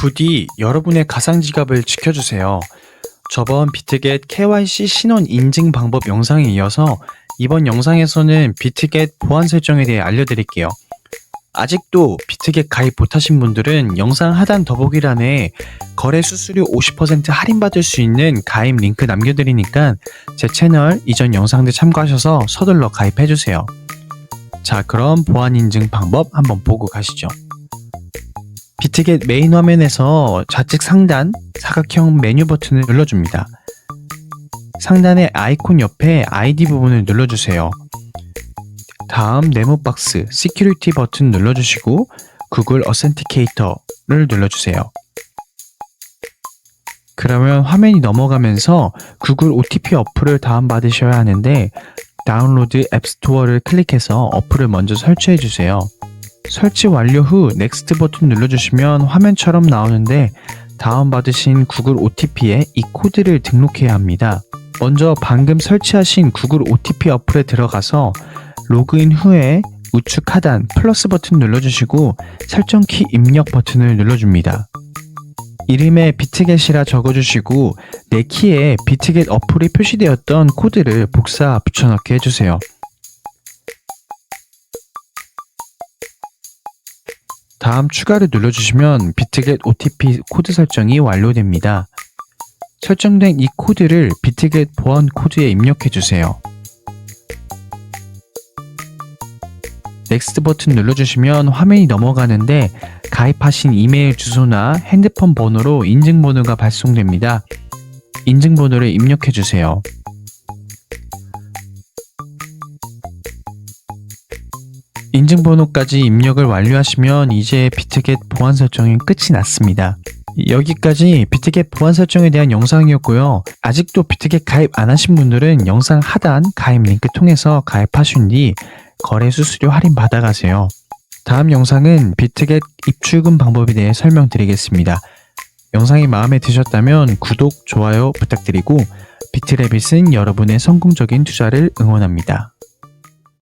부디 여러분의 가상 지갑을 지켜주세요. 저번 비트겟 KYC 신원 인증 방법 영상에 이어서 이번 영상에서는 비트겟 보안 설정에 대해 알려드릴게요. 아직도 비트겟 가입 못하신 분들은 영상 하단 더보기란에 거래 수수료 50% 할인받을 수 있는 가입 링크 남겨드리니까 제 채널 이전 영상들 참고하셔서 서둘러 가입해주세요. 자, 그럼 보안 인증 방법 한번 보고 가시죠. 비트겟 메인 화면에서 좌측 상단 사각형 메뉴 버튼을 눌러줍니다. 상단의 아이콘 옆에 아이디 부분을 눌러주세요. 다음 네모 박스 시큐리티 버튼 눌러주시고 구글 어센티케이터를 눌러주세요. 그러면 화면이 넘어가면서 구글 OTP 어플을 다운받으셔야 하는데 다운로드 앱스토어를 클릭해서 어플을 먼저 설치해 주세요. 설치 완료 후 넥스트 버튼 눌러주시면 화면처럼 나오는데 다운받으신 구글 OTP에 이 코드를 등록해야 합니다. 먼저 방금 설치하신 구글 OTP 어플에 들어가서 로그인 후에 우측 하단 플러스 버튼 눌러주시고 설정 키 입력 버튼을 눌러줍니다. 이름에 비트겟이라 적어주시고 내 키에 비트겟 어플이 표시되었던 코드를 복사 붙여넣기 해주세요. 다음 추가를 눌러주시면 비트겟 OTP 코드 설정이 완료됩니다. 설정된 이 코드를 비트겟 보안 코드에 입력해주세요. 넥스트 버튼 눌러주시면 화면이 넘어가는데 가입하신 이메일 주소나 핸드폰 번호로 인증번호가 발송됩니다. 인증번호를 입력해주세요. 인증번호까지 입력을 완료하시면 이제 비트겟 보안 설정이 끝이 났습니다. 여기까지 비트겟 보안 설정에 대한 영상이었고요. 아직도 비트겟 가입 안 하신 분들은 영상 하단 가입 링크 통해서 가입하신 뒤 거래 수수료 할인 받아가세요. 다음 영상은 비트겟 입출금 방법에 대해 설명드리겠습니다. 영상이 마음에 드셨다면 구독, 좋아요 부탁드리고 비트래빗은 여러분의 성공적인 투자를 응원합니다.